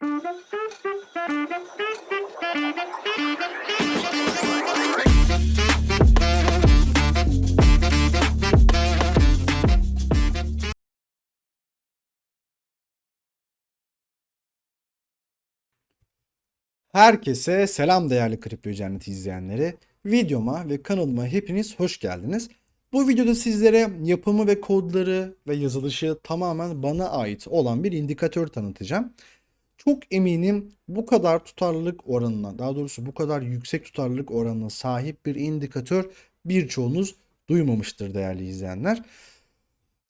Herkese selam değerli Kripto Cenneti izleyenleri. Videoma ve kanalıma hepiniz hoş geldiniz. Bu videoda sizlere yapımı ve kodları ve yazılışı tamamen bana ait olan bir indikatör tanıtacağım. Çok eminim bu kadar tutarlılık oranına, daha doğrusu bu kadar yüksek tutarlılık oranına sahip bir indikatör birçoğunuz duymamıştır değerli izleyenler.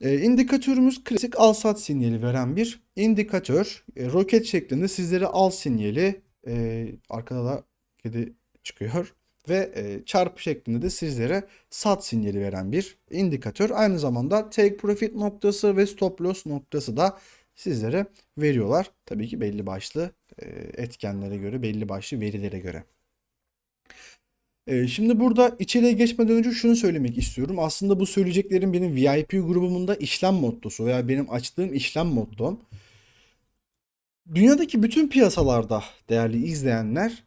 E, indikatörümüz klasik al sat sinyali veren bir indikatör. E, roket şeklinde sizlere al sinyali e, arkada da kedi çıkıyor ve e, çarpı şeklinde de sizlere sat sinyali veren bir indikatör. Aynı zamanda take profit noktası ve stop loss noktası da sizlere veriyorlar. Tabii ki belli başlı e, etkenlere göre, belli başlı verilere göre. E, Şimdi burada içeriye geçmeden önce şunu söylemek istiyorum. Aslında bu söyleyeceklerim benim VIP grubumunda işlem mottosu veya benim açtığım işlem mottom. Dünyadaki bütün piyasalarda değerli izleyenler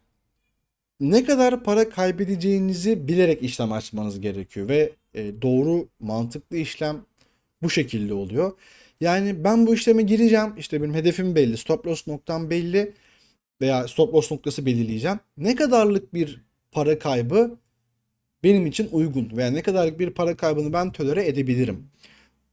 ne kadar para kaybedeceğinizi bilerek işlem açmanız gerekiyor ve e, doğru mantıklı işlem bu şekilde oluyor. Yani ben bu işleme gireceğim. İşte benim hedefim belli, stop loss noktam belli veya stop loss noktası belirleyeceğim. Ne kadarlık bir para kaybı benim için uygun veya ne kadarlık bir para kaybını ben tolere edebilirim?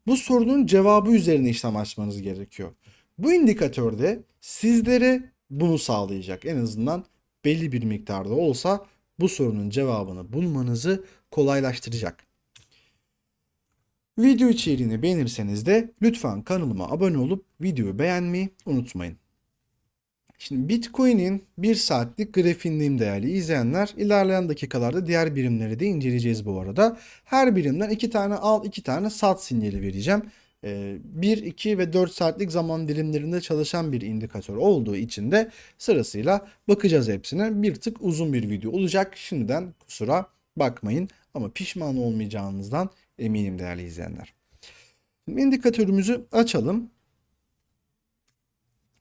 Bu sorunun cevabı üzerine işlem açmanız gerekiyor. Bu indikatörde sizlere bunu sağlayacak. En azından belli bir miktarda olsa bu sorunun cevabını bulmanızı kolaylaştıracak. Video içeriğini beğenirseniz de lütfen kanalıma abone olup videoyu beğenmeyi unutmayın. Şimdi Bitcoin'in 1 saatlik grafiğindeyim değerli izleyenler. İlerleyen dakikalarda diğer birimleri de inceleyeceğiz bu arada. Her birimden 2 tane al 2 tane sat sinyali vereceğim. 1, 2 ve 4 saatlik zaman dilimlerinde çalışan bir indikatör olduğu için de sırasıyla bakacağız hepsine. Bir tık uzun bir video olacak. Şimdiden kusura bakmayın ama pişman olmayacağınızdan eminim değerli izleyenler. Şimdi indikatörümüzü açalım.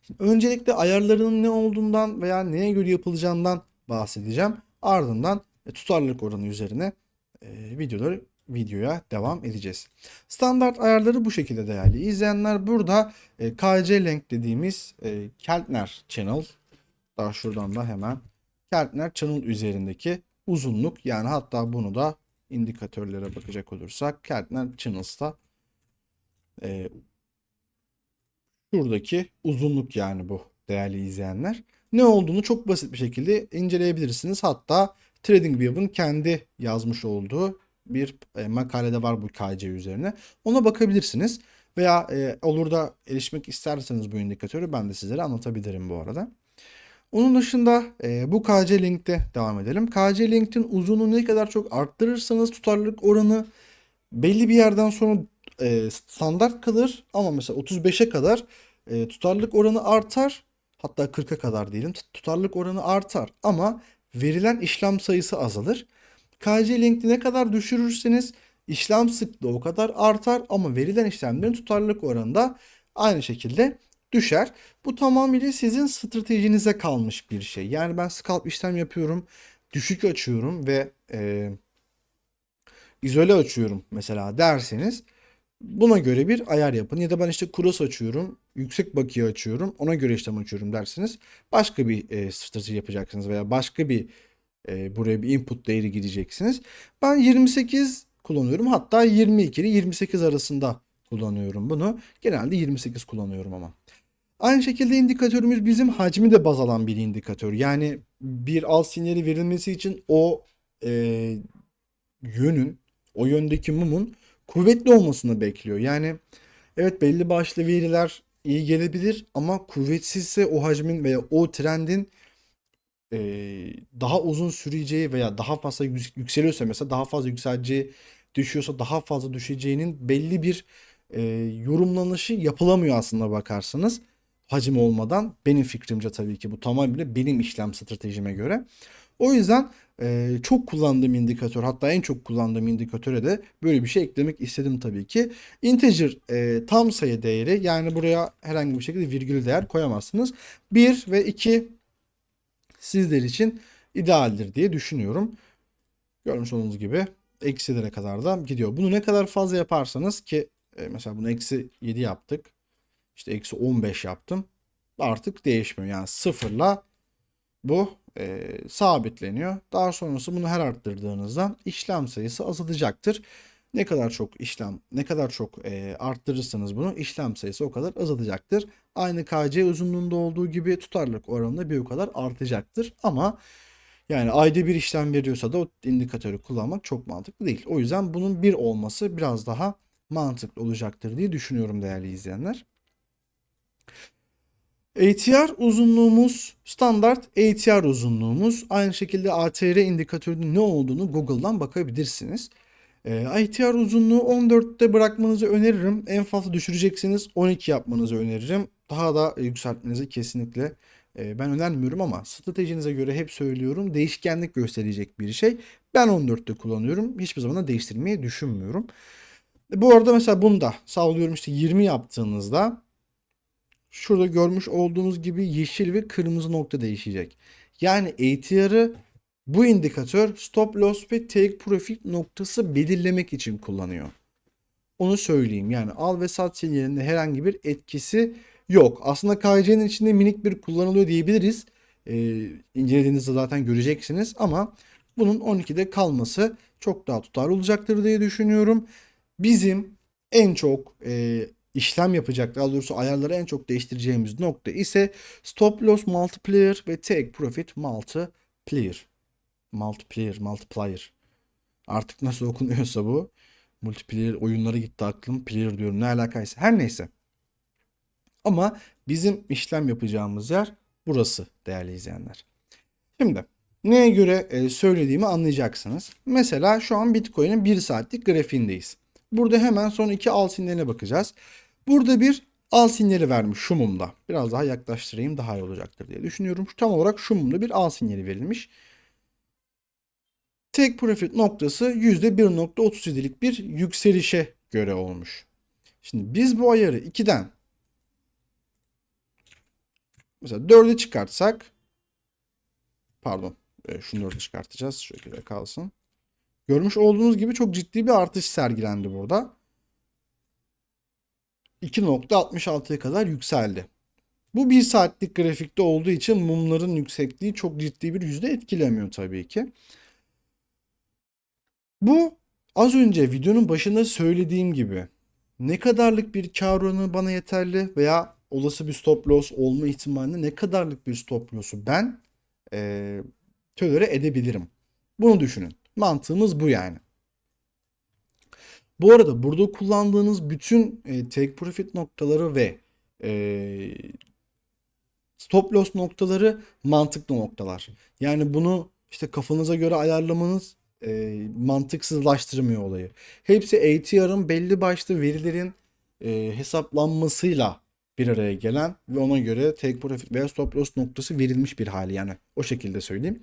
Şimdi öncelikle ayarlarının ne olduğundan veya neye göre yapılacağından bahsedeceğim. Ardından tutarlılık oranı üzerine e, videoları videoya devam edeceğiz. Standart ayarları bu şekilde değerli izleyenler. Burada e, KC Length dediğimiz e, Keltner Channel daha şuradan da hemen Keltner Channel üzerindeki uzunluk yani hatta bunu da indikatörlere bakacak olursak Keltner Channels'ta e, şuradaki uzunluk yani bu değerli izleyenler. Ne olduğunu çok basit bir şekilde inceleyebilirsiniz. Hatta TradingView'un kendi yazmış olduğu bir e, makalede var bu KC üzerine. Ona bakabilirsiniz. Veya e, olur da erişmek isterseniz bu indikatörü ben de sizlere anlatabilirim bu arada. Onun dışında e, bu KC Link'te devam edelim. KC Link'in uzunluğunu ne kadar çok arttırırsanız tutarlılık oranı belli bir yerden sonra e, standart kalır. Ama mesela 35'e kadar e, tutarlılık oranı artar. Hatta 40'a kadar diyelim. Tutarlılık oranı artar ama verilen işlem sayısı azalır. KC link'i ne kadar düşürürseniz işlem sıklığı o kadar artar ama verilen işlemlerin tutarlılık oranı da aynı şekilde düşer. Bu tamamıyla sizin stratejinize kalmış bir şey. Yani ben scalp işlem yapıyorum, düşük açıyorum ve e, izole açıyorum mesela derseniz buna göre bir ayar yapın. Ya da ben işte cross açıyorum, yüksek bakiye açıyorum, ona göre işlem açıyorum derseniz başka bir e, strateji yapacaksınız veya başka bir e, buraya bir input değeri gireceksiniz. Ben 28 kullanıyorum. Hatta 22 ile 28 arasında kullanıyorum bunu. Genelde 28 kullanıyorum ama. Aynı şekilde indikatörümüz bizim hacmi de baz alan bir indikatör. Yani bir al sinyali verilmesi için o e, yönün, o yöndeki mumun kuvvetli olmasını bekliyor. Yani evet belli başlı veriler iyi gelebilir ama kuvvetsizse o hacmin veya o trendin e, daha uzun süreceği veya daha fazla yük- yükseliyorsa mesela daha fazla yükseleceği düşüyorsa daha fazla düşeceğinin belli bir e, yorumlanışı yapılamıyor aslında bakarsanız hacim olmadan benim fikrimce tabii ki bu tamamıyla benim işlem stratejime göre. O yüzden e, çok kullandığım indikatör hatta en çok kullandığım indikatöre de böyle bir şey eklemek istedim tabii ki. Integer e, tam sayı değeri yani buraya herhangi bir şekilde virgül değer koyamazsınız. 1 ve 2 sizler için idealdir diye düşünüyorum. Görmüş olduğunuz gibi eksilere kadar da gidiyor. Bunu ne kadar fazla yaparsanız ki e, mesela bunu eksi 7 yaptık. İşte eksi 15 yaptım. Artık değişmiyor. Yani sıfırla bu e, sabitleniyor. Daha sonrası bunu her arttırdığınızda işlem sayısı azalacaktır. Ne kadar çok işlem, ne kadar çok e, arttırırsanız bunu işlem sayısı o kadar azalacaktır. Aynı KC uzunluğunda olduğu gibi tutarlılık oranında bir o kadar artacaktır. Ama yani ayda bir işlem veriyorsa da o indikatörü kullanmak çok mantıklı değil. O yüzden bunun bir olması biraz daha mantıklı olacaktır diye düşünüyorum değerli izleyenler. ATR uzunluğumuz standart ATR uzunluğumuz. Aynı şekilde ATR indikatörünün ne olduğunu Google'dan bakabilirsiniz. E, ATR uzunluğu 14'te bırakmanızı öneririm. En fazla düşüreceksiniz 12 yapmanızı öneririm. Daha da yükseltmenizi kesinlikle e, ben önermiyorum ama stratejinize göre hep söylüyorum değişkenlik gösterecek bir şey. Ben 14'te kullanıyorum. Hiçbir zaman da değiştirmeyi düşünmüyorum. Bu arada mesela bunda sağlıyorum işte 20 yaptığınızda şurada görmüş olduğunuz gibi yeşil ve kırmızı nokta değişecek. Yani ATR'ı bu indikatör stop loss ve take profit noktası belirlemek için kullanıyor. Onu söyleyeyim. Yani al ve sat sinyalinde herhangi bir etkisi yok. Aslında KC'nin içinde minik bir kullanılıyor diyebiliriz. Ee, incelediğinizde zaten göreceksiniz ama bunun 12'de kalması çok daha tutarlı olacaktır diye düşünüyorum. Bizim en çok e, işlem yapacak daha doğrusu ayarları en çok değiştireceğimiz nokta ise stop loss multiplier ve take profit multiplier. Multiplier, multiplier. Artık nasıl okunuyorsa bu. Multiplayer oyunlara gitti aklım. Player diyorum ne alakaysa. Her neyse. Ama bizim işlem yapacağımız yer burası değerli izleyenler. Şimdi neye göre e, söylediğimi anlayacaksınız. Mesela şu an Bitcoin'in 1 saatlik grafiğindeyiz. Burada hemen son iki al sinyaline bakacağız. Burada bir al sinyali vermiş şu mumda. Biraz daha yaklaştırayım daha iyi olacaktır diye düşünüyorum. Tam olarak şu mumda bir al sinyali verilmiş. Take profit noktası %1.37'lik bir yükselişe göre olmuş. Şimdi biz bu ayarı 2'den mesela 4'e çıkartsak pardon e, şunu 4'e çıkartacağız. Şekilde kalsın. Görmüş olduğunuz gibi çok ciddi bir artış sergilendi burada. 2.66'ya kadar yükseldi. Bu bir saatlik grafikte olduğu için mumların yüksekliği çok ciddi bir yüzde etkilemiyor tabii ki. Bu az önce videonun başında söylediğim gibi ne kadarlık bir kar oranı bana yeterli veya olası bir stop loss olma ihtimalinde ne kadarlık bir stop loss'u ben e, tölere edebilirim. Bunu düşünün. Mantığımız bu yani. Bu arada burada kullandığınız bütün e, take profit noktaları ve e, stop loss noktaları mantıklı noktalar. Yani bunu işte kafanıza göre ayarlamanız e, mantıksızlaştırmıyor olayı. Hepsi ATR'ın belli başlı verilerin e, hesaplanmasıyla bir araya gelen ve ona göre take profit veya stop loss noktası verilmiş bir hali yani o şekilde söyleyeyim.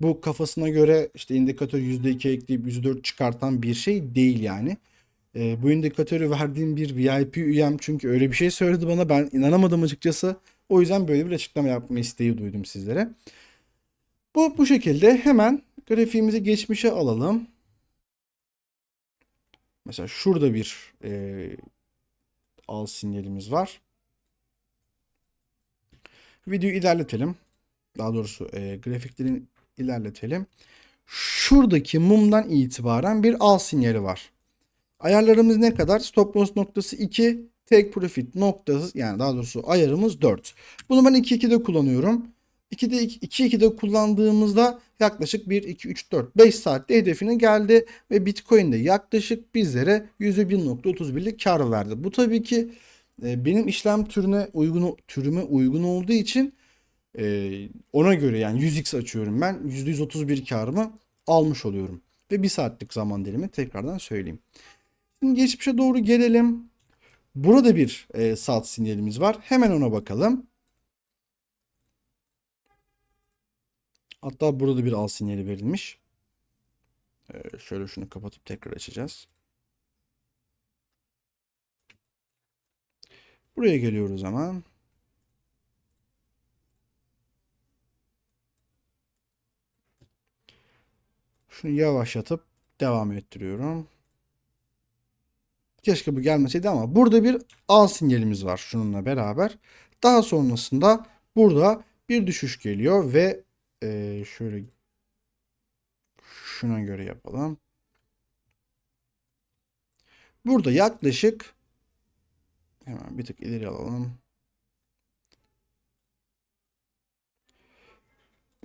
Bu kafasına göre işte indikatör %2 ekleyip %4 çıkartan bir şey değil yani. E, bu indikatörü verdiğim bir VIP üyem çünkü öyle bir şey söyledi bana ben inanamadım açıkçası. O yüzden böyle bir açıklama yapma isteği duydum sizlere. Bu bu şekilde hemen grafiğimizi geçmişe alalım. Mesela şurada bir e, al sinyalimiz var. Videoyu ilerletelim. Daha doğrusu e, grafikleri ilerletelim. Şuradaki mumdan itibaren bir al sinyali var. Ayarlarımız ne kadar? Stop loss noktası 2, take profit noktası yani daha doğrusu ayarımız 4. Bunu ben 2-2'de kullanıyorum. 2'de 2-2'de kullandığımızda yaklaşık 1, 2, 3, 4, 5 saatte hedefine geldi ve Bitcoin'de yaklaşık bizlere %1.31'lik kar verdi. Bu tabii ki e, benim işlem türüne uygun türüme uygun olduğu için e, ona göre yani 100x açıyorum ben %131 karımı almış oluyorum. Ve bir saatlik zaman dilimi tekrardan söyleyeyim. Şimdi geçmişe doğru gelelim. Burada bir e, saat sinyalimiz var. Hemen ona bakalım. Hatta burada da bir al sinyali verilmiş. Ee, şöyle şunu kapatıp tekrar açacağız. Buraya geliyoruz hemen. Şunu yavaşlatıp devam ettiriyorum. Keşke bu gelmeseydi ama burada bir al sinyalimiz var şununla beraber. Daha sonrasında burada bir düşüş geliyor ve e, şöyle şuna göre yapalım. Burada yaklaşık hemen bir tık ileri alalım.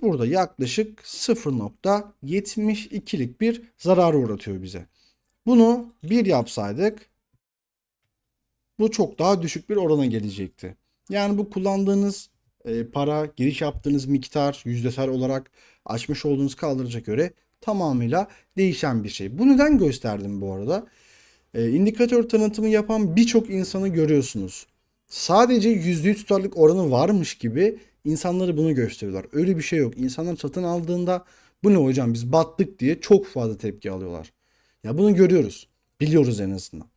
Burada yaklaşık 0.72'lik bir zarar uğratıyor bize. Bunu bir yapsaydık bu çok daha düşük bir orana gelecekti. Yani bu kullandığınız e, para, giriş yaptığınız miktar yüzdesel olarak açmış olduğunuz kaldırıca göre tamamıyla değişen bir şey. Bu neden gösterdim bu arada? E, indikatör tanıtımı yapan birçok insanı görüyorsunuz. Sadece %100 tutarlık oranı varmış gibi insanları bunu gösteriyorlar. Öyle bir şey yok. İnsanlar satın aldığında bu ne hocam biz battık diye çok fazla tepki alıyorlar. Ya bunu görüyoruz. Biliyoruz en azından.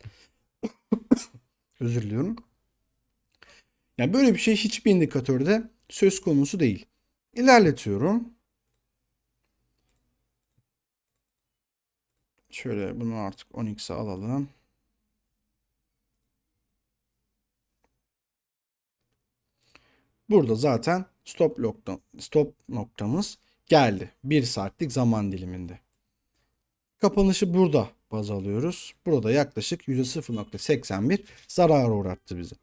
Özür diliyorum. Yani böyle bir şey hiçbir indikatörde söz konusu değil. İlerletiyorum. Şöyle bunu artık 10x'e alalım. Burada zaten stop nokta, stop noktamız geldi. 1 saatlik zaman diliminde. Kapanışı burada baz alıyoruz. Burada yaklaşık %0.81 zarar uğrattı bizi.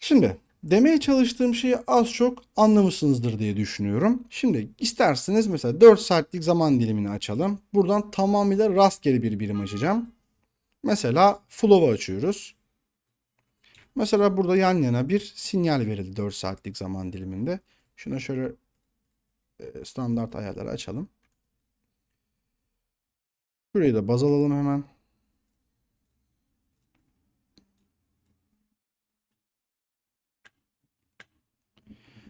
Şimdi demeye çalıştığım şeyi az çok anlamışsınızdır diye düşünüyorum. Şimdi isterseniz mesela 4 saatlik zaman dilimini açalım. Buradan tamamıyla rastgele bir birim açacağım. Mesela flow'u açıyoruz. Mesela burada yan yana bir sinyal verildi 4 saatlik zaman diliminde. Şuna şöyle e, standart ayarları açalım. Şurayı da baz alalım hemen.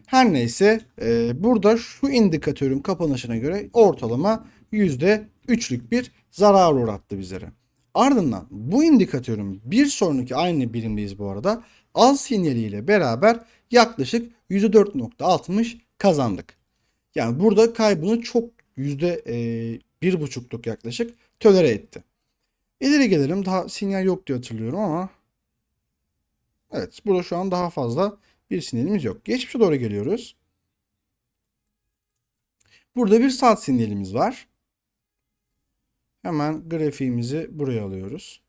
Her neyse e, burada şu indikatörün kapanışına göre ortalama %3'lük bir zarar uğrattı bizlere. Ardından bu indikatörün bir sonraki aynı birimdeyiz bu arada. Al sinyaliyle beraber yaklaşık %4.60 kazandık. Yani burada kaybını çok %1.5'luk yaklaşık tölere etti. İleri gelelim. Daha sinyal yok diye hatırlıyorum ama evet burada şu an daha fazla bir sinyalimiz yok. Geçmişe doğru geliyoruz. Burada bir saat sinyalimiz var. Hemen grafiğimizi buraya alıyoruz.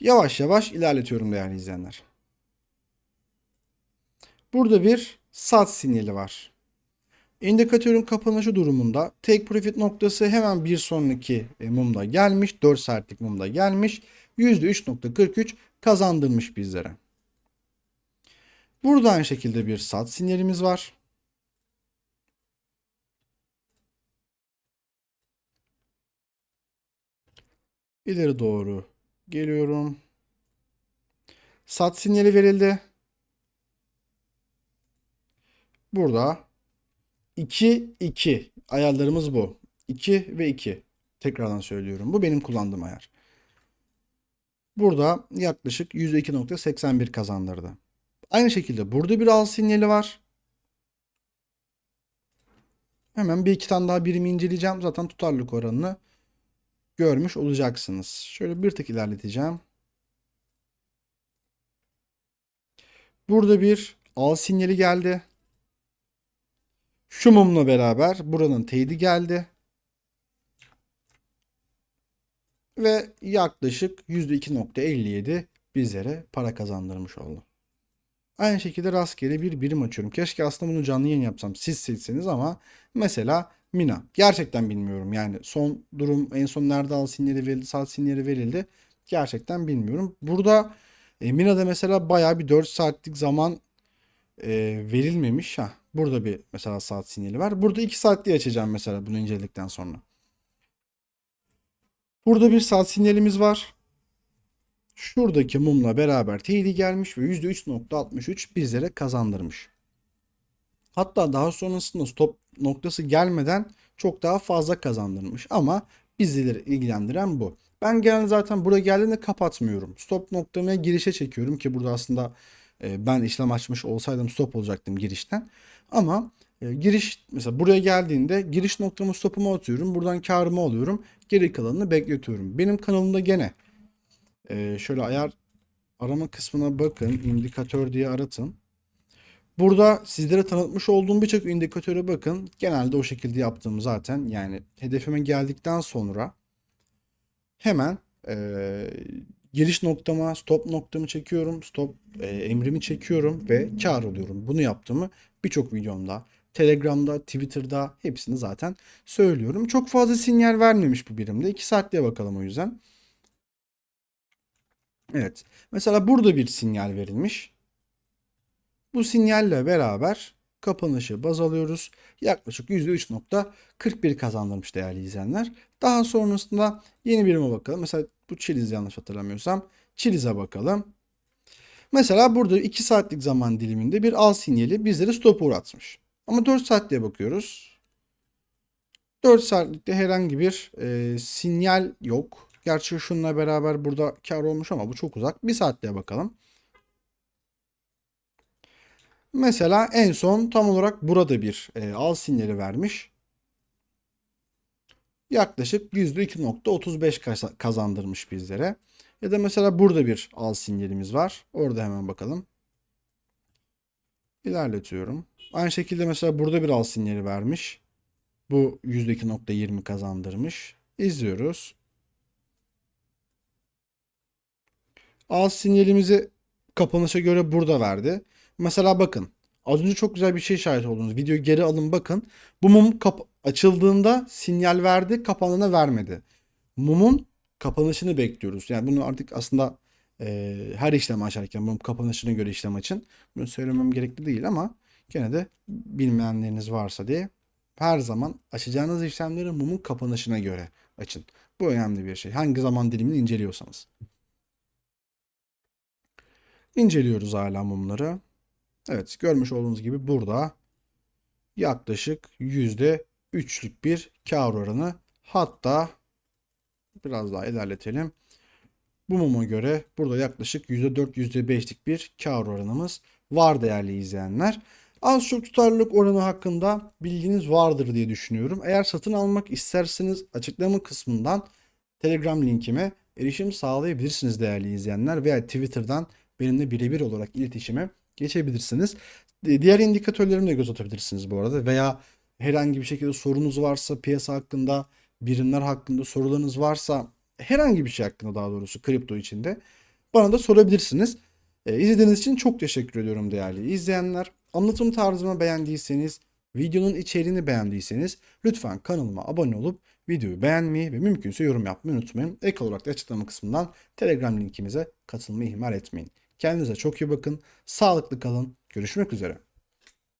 Yavaş yavaş ilerletiyorum değerli izleyenler. Burada bir sat sinyali var. İndikatörün kapanışı durumunda take profit noktası hemen bir sonraki e, mumda gelmiş. 4 saatlik mumda gelmiş. %3.43 kazandırmış bizlere. Burada aynı şekilde bir sat sinyalimiz var. İleri doğru geliyorum. Sat sinyali verildi. Burada 2 2 ayarlarımız bu. 2 ve 2. Tekrardan söylüyorum. Bu benim kullandığım ayar. Burada yaklaşık %2.81 kazandırdı. Aynı şekilde burada bir al sinyali var. Hemen bir iki tane daha birimi inceleyeceğim. Zaten tutarlılık oranını görmüş olacaksınız. Şöyle bir tık ilerleteceğim. Burada bir al sinyali geldi. Şu mumla beraber buranın teyidi geldi. Ve yaklaşık %2.57 bizlere para kazandırmış oldu. Aynı şekilde rastgele bir birim açıyorum. Keşke aslında bunu canlı yayın yapsam. Siz silseniz ama mesela Mina. Gerçekten bilmiyorum. Yani son durum en son nerede al sinyali verildi, saat sinyali verildi. Gerçekten bilmiyorum. Burada e, Mina'da mesela bayağı bir 4 saatlik zaman e, verilmemiş. Ha, burada bir mesela saat sinyali var. Burada 2 saatliği açacağım mesela bunu inceledikten sonra. Burada bir saat sinyalimiz var. Şuradaki mumla beraber teyidi gelmiş ve %3.63 bizlere kazandırmış. Hatta daha sonrasında stop noktası gelmeden çok daha fazla kazandırmış ama bizleri ilgilendiren bu. Ben genelde zaten buraya geldiğinde kapatmıyorum. Stop noktamaya girişe çekiyorum ki burada aslında e, ben işlem açmış olsaydım stop olacaktım girişten. Ama e, giriş mesela buraya geldiğinde giriş noktamı stopumu atıyorum. Buradan karımı alıyorum. Geri kalanını bekletiyorum. Benim kanalımda gene e, şöyle ayar arama kısmına bakın. indikatör diye aratın. Burada sizlere tanıtmış olduğum birçok indikatöre bakın. Genelde o şekilde yaptığım zaten. Yani hedefime geldikten sonra hemen eee, giriş noktama, stop noktamı çekiyorum. Stop eee, emrimi çekiyorum ve kar alıyorum. Bunu yaptığımı birçok videomda, Telegram'da, Twitter'da hepsini zaten söylüyorum. Çok fazla sinyal vermemiş bu birimde. 2 saatliğe bakalım o yüzden. Evet. Mesela burada bir sinyal verilmiş. Bu sinyalle beraber kapanışı baz alıyoruz. Yaklaşık %3.41 kazandırmış değerli izleyenler. Daha sonrasında yeni birime bakalım. Mesela bu Chiliz yanlış hatırlamıyorsam. Chiliz'e bakalım. Mesela burada 2 saatlik zaman diliminde bir al sinyali bizleri stop uğratmış. Ama 4 saatliğe bakıyoruz. 4 saatlikte herhangi bir e, sinyal yok. Gerçi şununla beraber burada kar olmuş ama bu çok uzak. 1 saatliğe bakalım. Mesela en son tam olarak burada bir e, al sinyali vermiş. Yaklaşık %2.35 kasa- kazandırmış bizlere. Ya da mesela burada bir al sinyalimiz var. Orada hemen bakalım. İlerletiyorum. Aynı şekilde mesela burada bir al sinyali vermiş. Bu %2.20 kazandırmış. İzliyoruz. Al sinyalimizi kapanışa göre burada verdi. Mesela bakın. Az önce çok güzel bir şey şahit oldunuz. Videoyu geri alın bakın. Bu mum kap- açıldığında sinyal verdi, kapandığında vermedi. Mumun kapanışını bekliyoruz. Yani bunu artık aslında e, her işlem açarken mum kapanışına göre işlem açın. Bunu söylemem gerekli değil ama gene de bilmeyenleriniz varsa diye her zaman açacağınız işlemleri mumun kapanışına göre açın. Bu önemli bir şey. Hangi zaman dilimini inceliyorsanız. İnceliyoruz hala mumları. Evet görmüş olduğunuz gibi burada yaklaşık %3'lük bir kar oranı. Hatta biraz daha ilerletelim. Bu muma göre burada yaklaşık %4 %5'lik bir kar oranımız var değerli izleyenler. Az çok tutarlılık oranı hakkında bilginiz vardır diye düşünüyorum. Eğer satın almak isterseniz açıklama kısmından Telegram linkime erişim sağlayabilirsiniz değerli izleyenler veya Twitter'dan benimle birebir olarak iletişime geçebilirsiniz. Diğer indikatörlerime de göz atabilirsiniz bu arada veya herhangi bir şekilde sorunuz varsa piyasa hakkında, birimler hakkında sorularınız varsa herhangi bir şey hakkında daha doğrusu kripto içinde bana da sorabilirsiniz. E, izlediğiniz için çok teşekkür ediyorum değerli izleyenler. Anlatım tarzımı beğendiyseniz, videonun içeriğini beğendiyseniz lütfen kanalıma abone olup videoyu beğenmeyi ve mümkünse yorum yapmayı unutmayın. Ek olarak da açıklama kısmından Telegram linkimize katılmayı ihmal etmeyin. Kendinize çok iyi bakın. Sağlıklı kalın. Görüşmek üzere.